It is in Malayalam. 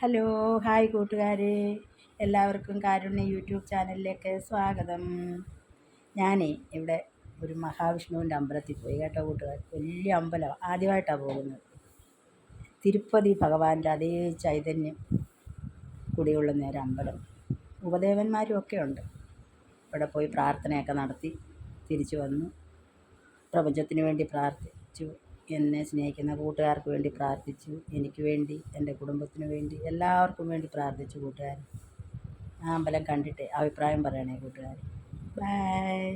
ഹലോ ഹായ് കൂട്ടുകാരെ. എല്ലാവർക്കും കാരുണ്യ യൂട്യൂബ് ചാനലിലേക്ക് സ്വാഗതം. ഞാനേ ഇവിടെ ഒരു മഹാവിഷ്ണുവിന്റെ അമ്പലത്തിൽ പോയി കേട്ടോ കൂട്ടുകാർ വലിയ അമ്പലമാണ് ആദ്യമായിട്ടാണ് പോകുന്നത്. തിരുപ്പതി ഭഗവാന്റെ അതേ ചൈതന്യം കൂടിയുള്ള നേരം അമ്പലം. ഉപദേവന്മാരും ഒക്കെ ഉണ്ട്. ഇവിടെ പോയി പ്രാർത്ഥനയൊക്കെ നടത്തി തിരിച്ചു വന്നു. പ്രപഞ്ചത്തിന് വേണ്ടി പ്രാർത്ഥിച്ചു. എന്നെ സ്നേഹിക്കുന്ന കൂട്ടുകാർക്ക് വേണ്ടി പ്രാർത്ഥിച്ചു. എനിക്ക് വേണ്ടി എന്റെ കുടുംബത്തിന് വേണ്ടി എല്ലാവർക്കും വേണ്ടി പ്രാർത്ഥിച്ചു കൂട്ടുകാർ ആ അമ്പലം കണ്ടിട്ട് അഭിപ്രായം പറയണേ കൂട്ടുകാർ ബായ്